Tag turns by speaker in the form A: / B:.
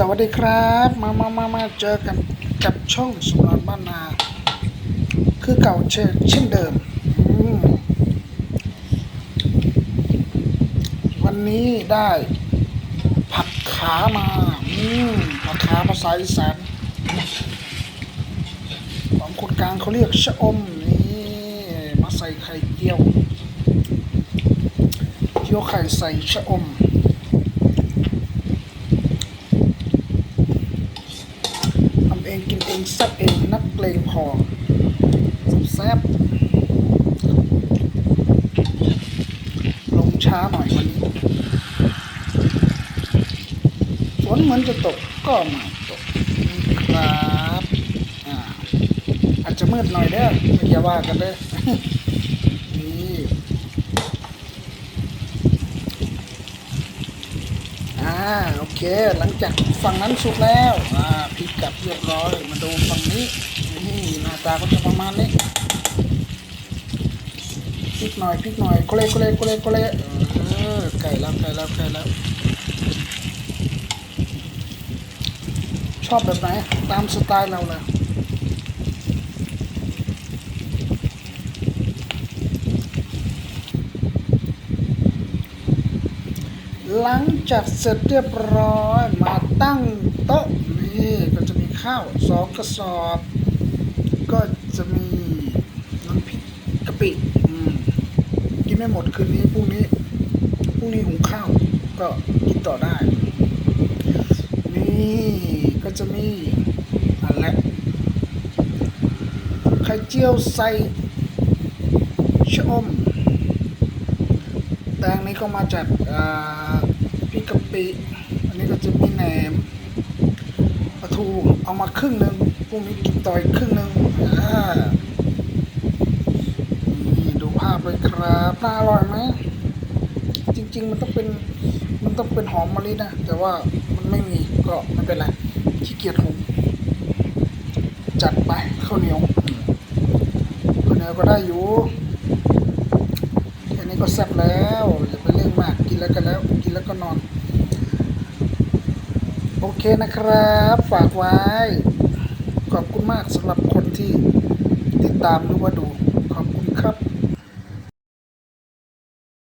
A: สวัสดีครับ มามามามาเจอกันกับช่องสมรบ้านนา คือเก่าเช่นเช่นเดิมมวันนี้ได้ผัดขามาผัดขาภาษาอีสานของคนกลางเขาเรียกชะอมนี่มาใส่ไข่เจียวเจียวไข่ใส่ชะอม ทำเอ งกินเองแซบเองนักเลงพอแซ่บลงช้าหน่อยวันนี้ฝนเหมือนจะตกก็ไม่ตกครับอาอาจจะมืดหน่อยเด้ออย่าว่ากันเด้อ นี่อ่า โอเค หลังจากฝั่งนั้นสุกแล้ว อ่าพลิกกลับเรียบร้อย มาดูฝั่งนี้ นี่หน้าตาก็จะประมาณนี้พลิกหน่อยพลิกหน่อยโคเล่โคเล่โคเล่โคเล่เออไก่แล้วไก่แล้วไก่แล้ว ชอบแบบไหน ตามสไตล์เราเลย หลังจากเสร็จเรียบร้อยมาตั้งโต๊ะนี่ก็จะมีข้าวสองกระสอบ ก็จะมีน้ำพริกกะปิกินไม่หมดคืนนี้พรุ่งนี้พรุ่งนี้หุงข้าวก็กินต่อได้ นี่ก็จะมีอะไรไข่เจียวใส่ชะอม แตงนี้ก็มาจากพริกกะปิ อันนี้ก็จะมีแหนมปลาทูเอามาครึ่งหนึ่งพรุ่งนี้กินต่ออีกครึ่งหนึ่งนี่ดูภาพเลยครับน่าอร่อยไหมจริง ๆ มันต้องเป็นมันต้องเป็นหอมมะลินะ แต่ว่ามันไม่มีก็ไม่เป็นไรขี้เกียจหุงจัดไปข้าวเหนียวข้าวเหนียวก็ได้อยู่ นี้ก็แซ่บแล้วอย่าไปเรื่องมากกินแล้วกันแล้ว กินแล้วก็นอน โอเคนะครับ ฝากไว้ ขอบคุณมากสำหรับคนที่ติดตามหรือว่าดู ขอบคุณครับ